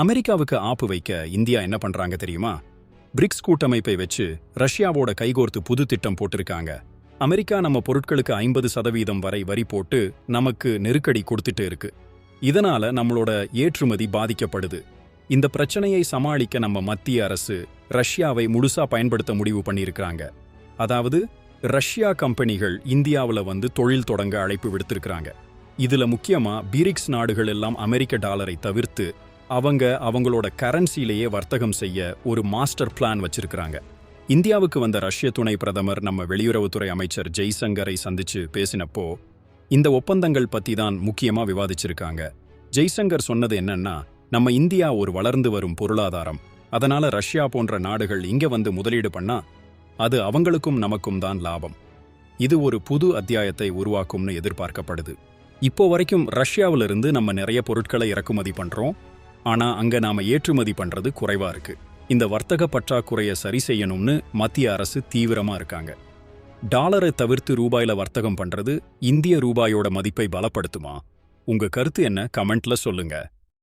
அமெரிக்காவுக்கு ஆப்பு வைக்க இந்தியா என்ன பண்றாங்க தெரியுமா? பிரிக்ஸ் கூட்டமைப்பை வச்சு ரஷ்யாவோட கைகோர்த்து புது திட்டம் போட்டிருக்காங்க. அமெரிக்கா நம்ம பொருட்களுக்கு ஐம்பது சதவீதம் வரை வரி போட்டு நமக்கு நெருக்கடி கொடுத்துட்டு இருக்கு. இதனால நம்மளோட ஏற்றுமதி பாதிக்கப்படுது. இந்த பிரச்சனையை சமாளிக்க நம்ம மத்திய அரசு ரஷ்யாவை முழுசா பயன்படுத்த முடிவு பண்ணியிருக்கிறாங்க. அதாவது ரஷ்யா கம்பெனிகள் இந்தியாவுல வந்து தொழில் தொடங்க அழைப்பு விடுத்திருக்கிறாங்க. இதுல முக்கியமா பிரிக்ஸ் நாடுகள் எல்லாம் அமெரிக்க டாலரை தவிர்த்து அவங்க அவங்களோட கரன்சிலேயே வர்த்தகம் செய்ய ஒரு மாஸ்டர் பிளான் வச்சிருக்கிறாங்க. இந்தியாவுக்கு வந்த ரஷ்ய துணை பிரதமர் நம்ம வெளியுறவுத்துறை அமைச்சர் ஜெய்சங்கரை சந்திச்சு பேசினப்போ இந்த ஒப்பந்தங்கள் பத்தி தான் முக்கியமா விவாதிச்சிருக்காங்க. ஜெய்சங்கர் சொன்னது என்னன்னா நம்ம இந்தியா ஒரு வளர்ந்து வரும் பொருளாதாரம். அதனால ரஷ்யா போன்ற நாடுகள் இங்க வந்து முதலீடு பண்ணா அது அவங்களுக்கும் நமக்கும் தான் லாபம். இது ஒரு புது அத்தியாயத்தை உருவாக்கும்னு எதிர்பார்க்கப்படுது. இப்போ வரைக்கும் ரஷ்யாவிலிருந்து இருந்து நம்ம நிறைய பொருட்களை இறக்குமதி பண்றோம். ஆனா அங்க நாம ஏற்றுமதி பண்றது குறைவா இருக்கு. இந்த வர்த்தக பற்றாக்குறையை சரி செய்யணும்னு மத்திய அரசு தீவிரமா இருக்காங்க. டாலரை தவிர்த்து ரூபாயில வர்த்தகம் பண்றது இந்திய ரூபாயோட மதிப்பை பலப்படுத்துமா? உங்க கருத்து என்ன? கமெண்ட்ல சொல்லுங்க.